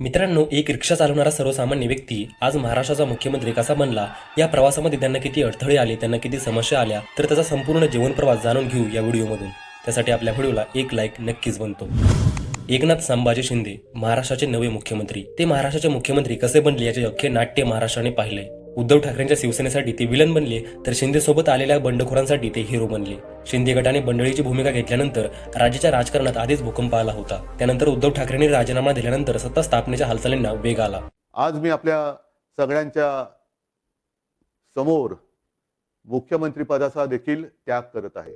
मित्रांनो एक रिक्षा चालवणारा सर्वसामान्य व्यक्ती आज महाराष्ट्राचा मुख्यमंत्री कसा बनला? या प्रवासामध्ये त्यांना किती अडथळे आले त्यांना किती समस्या आल्या तर त्याचा संपूर्ण जीवन प्रवास जाणून घेऊ या व्हिडिओमधून. त्यासाठी आपल्या व्हिडिओला एक लाईक नक्कीच बनतो. एकनाथ संभाजी शिंदे महाराष्ट्राचे नवे मुख्यमंत्री. ते महाराष्ट्राचे मुख्यमंत्री कसे बनले याचे अख्खे नाट्य महाराष्ट्राने पाहिले. उद्धव ठाकरेंच्या शिवसेनेसाठी ते विलन बनले तर शिंदे सोबत आलेल्या बंडखोरांसाठी ते हिरो बनले. शिंदे गटाने बंडळीची भूमिका घेतल्यानंतर राज्याच्या राजकारणात आधीच भूकंप आला होता. त्यानंतर उद्धव ठाकरेंनी राजीनामा दिल्यानंतर सत्ता स्थापनेच्या हालचालींना वेग आला. आज मी आपल्या सगळ्यांच्या समोर मुख्यमंत्री पदाचा देखील त्याग करत आहे.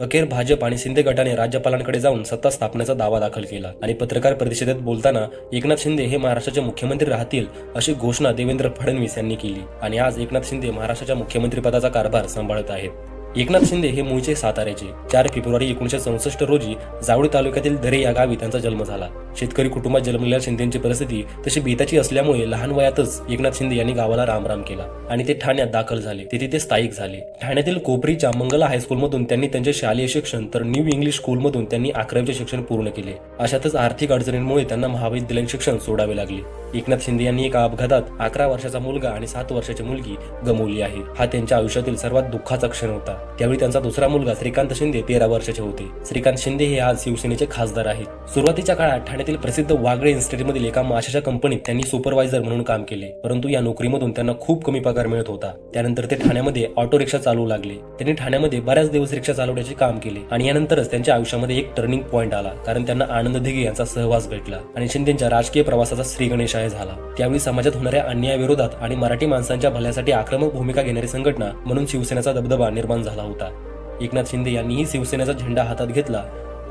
अखेर भाजप आणि शिंदे गटाने राज्यपालांकडे जाऊन सत्ता स्थापनेचा दावा दाखल केला आणि पत्रकार परिषदेत बोलताना एकनाथ शिंदे हे महाराष्ट्राचे मुख्यमंत्री राहतील अशी घोषणा देवेंद्र फडणवीस यांनी केली. आणि आज एकनाथ शिंदे महाराष्ट्राच्या मुख्यमंत्री पदाचा कारभार सांभाळत आहेत. एकनाथ शिंदे हे मूळचे साताऱ्याचे. चार फेब्रुवारी एकोणीशे चौसष्ट रोजी जावळी तालुक्यातील दरे या गावी त्यांचा जन्म झाला. शेतकरी कुटुंबात जन्मलेल्या शिंदेची परिस्थिती तशी बेताची असल्यामुळे लहान वयातच एकनाथ शिंदे यांनी गावाला रामराम केला आणि ते ठाण्यात दाखल झाले. ते स्थायिक झाले. ठाण्यातील कोपरीच्या मंगला हायस्कूलमधून त्यांनी त्यांचे शालेय शिक्षण तर न्यू इंग्लिश स्कूलमधून त्यांनी अकरावीचे शिक्षण पूर्ण केले. अशातच आर्थिक अडचणींमुळे त्यांना महाविद्यालयीन शिक्षण सोडावे लागले. एकनाथ शिंदे यांनी एका अपघातात अकरा वर्षाचा मुलगा आणि सात वर्षाची मुलगी गमवली आहे. हा त्यांच्या आयुष्यातील सर्वात दुःखाचा क्षण होता. त्यावेळी त्यांचा दुसरा मुलगा श्रीकांत शिंदे तेरा वर्षाचे होते. श्रीकांत शिंदे हे आज शिवसेनेचे खासदार आहेत. सुरुवातीच्या काळात ठाण्यातील प्रसिद्ध वागळे इन्स्टिट्यूटमधील एका माशाच्या कंपनीत त्यांनी सुपरवायझर म्हणून काम केले. परंतु या नोकरीमधून त्यांना खूप कमी पगार मिळत होता. त्यानंतर ते ठाण्यामध्ये ऑटो रिक्षा चालवू लागले. त्यांनी ठाण्यामध्ये बऱ्याच दिवस रिक्षा चालवण्याचे काम केले आणि यानंतरच त्यांच्या आयुष्यामध्ये एक टर्निंग पॉईंट आला कारण त्यांना आनंद धिगे यांचा सहवास भेटला आणि शिंदेच्या राजकीय प्रवासाचा श्री गणेशाय झाला. त्यावेळी समाजात होणाऱ्या अन्यायाविरोधात आणि मराठी माणसांच्या भल्यासाठी आक्रमक भूमिका घेणारी संघटना म्हणून शिवसेनेचा दबदबा निर्माण झाला होता. एकनाथ शिंदे यांनीही शिवसेनेचा झेंडा हातात घेतला.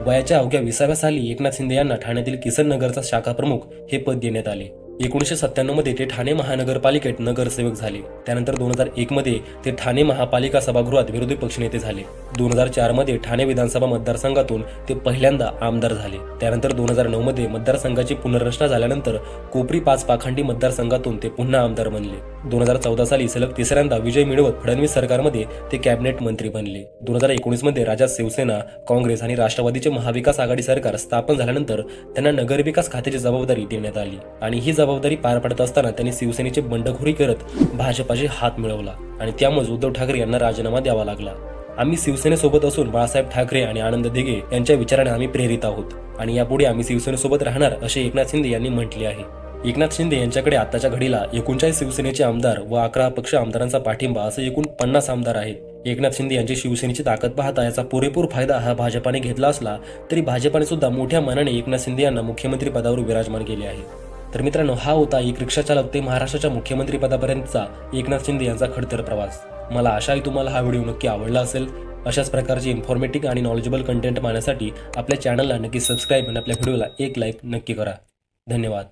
वयाच्या अवघ्या विसाव्या साली एकनाथ शिंदे यांना ठाण्यातील किसन नगरचा शाखा प्रमुख हे पद देण्यात आले. एकोणीसशे सत्त्याण्णवमध्ये ते ठाणे महानगरपालिकेत नगरसेवक झाले. त्यानंतर दोन हजार एकमध्ये ते ठाणे महापालिका सभागृहात विरोधी पक्षनेते झाले. दोन हजार चारमध्ये ठाणे विधानसभा मतदारसंघातून ते पहिल्यांदा आमदार झाले. त्यानंतर दोन हजार नऊमध्ये मतदारसंघाची पुनर्रचना झाल्यानंतर कोपरी पाच पाखंडी मतदारसंघातून ते पुन्हा आमदार बनले. दोन हजार चौदा साली सलग तिसऱ्यांदा विजय मिळवत फडणवीस सरकारमध्ये ते कॅबिनेट मंत्री बनले. दोन हजार एकोणीसमध्ये राजा राज्यात शिवसेना काँग्रेस आणि राष्ट्रवादीचे महाविकास आघाडी सरकार स्थापन झाल्यानंतर त्यांना नगरविकास खात्याची जबाबदारी देण्यात आली आणि ही जबाबदारी पार पाडत असताना त्यांनी शिवसेनेची बंडखोरी करत भाजपाशी हात मिळवला आणि त्यामुळे उद्धव ठाकरे यांना राजीनामा द्यावा लागला. आम्ही शिवसेनेसोबत असून बाळासाहेब ठाकरे आणि आनंद दिघे यांच्या विचाराने आम्ही प्रेरित आहोत आणि यापुढे आम्ही शिवसेनेसोबत राहणार असे एकनाथ शिंदे यांनी म्हटले आहे. एकनाथ शिंदे यांच्याकडे आताच्या घडीला एकोणचाळीस शिवसेनेचे आमदार व अकरा पक्ष आमदारांचा पाठिंबा असं एकूण पन्नास आमदार आहेत. एकनाथ शिंदे यांची शिवसेनेची ताकद पाहता याचा पुरेपूर फायदा हा भाजपाने घेतला असला तरी भाजपाने सुद्धा मोठ्या मनाने एकनाथ शिंदे यांना मुख्यमंत्री पदावर विराजमान केले आहे. तर मित्रांनो हा होता एक रिक्षा चालक ते महाराष्ट्राच्या मुख्यमंत्रीपदापर्यंतचा एकनाथ शिंदे यांचा खडतर प्रवास. मला आशाही तुम्हाला हा व्हिडिओ नक्की आवडला असेल. अशाच प्रकारचे इन्फॉर्मेटिव्ह आणि नॉलेजेबल कंटेंट पाहण्यासाठी आपल्या चॅनलला नक्की सबस्क्राईब आणि आपल्या व्हिडिओला एक लाईक नक्की करा. धन्यवाद.